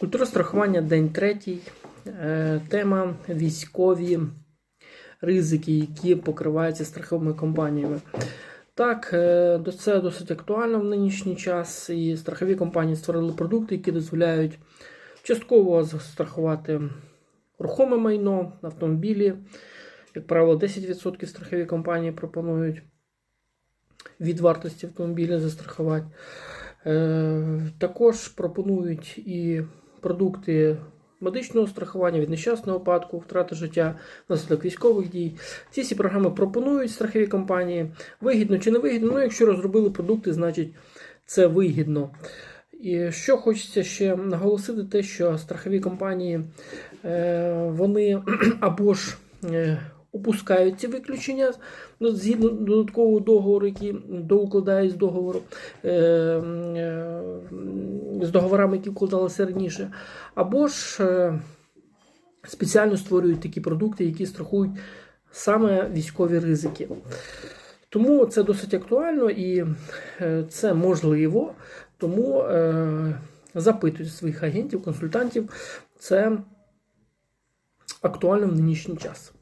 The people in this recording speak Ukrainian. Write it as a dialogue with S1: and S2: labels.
S1: Культура страхування день третій. Е, Тема військові ризики, які покриваються страховими компаніями. Так, е, це досить актуально в нинішній час, і страхові компанії створили продукти, які дозволяють частково застрахувати рухоме майно, автомобілі. Як правило, 10% страхові компанії пропонують від вартості автомобіля застрахувати. Е, Також пропонують і продукти медичного страхування від нещасного випадку, втрати життя внаслідок військових дій. Ці всі програми пропонують страхові компанії. Вигідно чи не вигідно? Ну, якщо розробили продукти, значить це вигідно. І що хочеться ще наголосити, те, що страхові компанії е, вони або ж е, опускають ці виключення ну, згідно додаткового договору, який доукладають з договору е, з договорами, які вкладалися раніше, або ж е, спеціально створюють такі продукти, які страхують саме військові ризики. Тому це досить актуально і е, це можливо. Тому е, запитуйте своїх агентів, консультантів. Це актуально в нинішній час.